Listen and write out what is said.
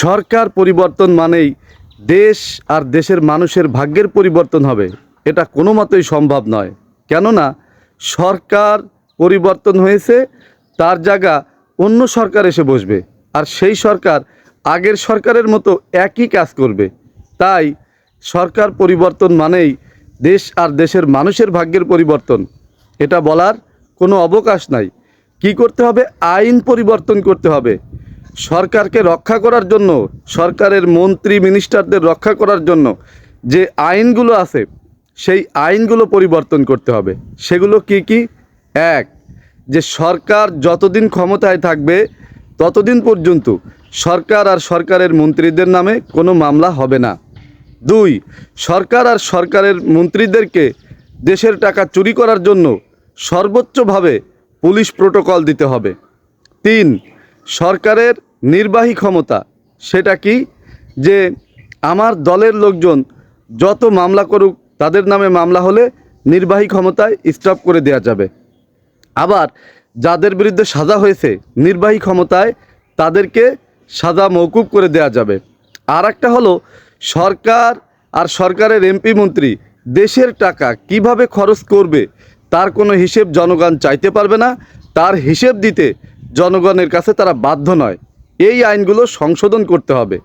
সরকার পরিবর্তন মানেই দেশ আর দেশের মানুষের ভাগ্যের পরিবর্তন হবে। এটা কোনো মতেই সম্ভব নয়। কেননা, সরকার পরিবর্তন হয়েছে, তার জায়গা অন্য সরকার এসে বসবে আর সেই সরকার আগের সরকারের মতো একই কাজ করবে। তাই সরকার পরিবর্তন মানেই দেশ আর দেশের মানুষের ভাগ্যের পরিবর্তন। এটা বলার কোনো অবকাশ নাই। কি করতে হবে? আইন পরিবর্তন করতে হবে। সরকারকে রক্ষা করার জন্য, সরকারের মন্ত্রী, মিনিস্টারদের রক্ষা করার জন্য যে আইনগুলো আছে, সেই আইনগুলো পরিবর্তন করতে হবে। সেগুলো কি কি? এক, যে সরকার যতদিন ক্ষমতায় থাকবে, ততদিন পর্যন্ত সরকার আর সরকারের মন্ত্রীদের নামে কোনো মামলা হবে না। দুই, সরকার আর সরকারের মন্ত্রীদেরকে দেশের টাকা চুরি করার জন্য সর্বোচ্চভাবে পুলিশ প্রোটোকল দিতে হবে। তিন সরকারের নির্বাহী ক্ষমতা, সেটা কি? যে আমার দলের লোকজন যত মামলা করুক, তাদের নামে মামলা হলে নির্বাহী ক্ষমতায় স্টপ করে দেওয়া যাবে। আবার যাদের বিরুদ্ধে সাজা হয়েছে, নির্বাহী ক্ষমতায় তাদেরকে সাজা মৌকুব করে দেওয়া যাবে। আর একটা হলো, সরকার আর সরকারের এমপি মন্ত্রী দেশের টাকা কীভাবে খরচ করবে, তার কোনো হিসেব জনগণ চাইতে পারবে না। তার হিসেব দিতে জনগণের কাছে তারা বাধ্য নয়। এই আইনগুলো সংশোধন করতে হবে।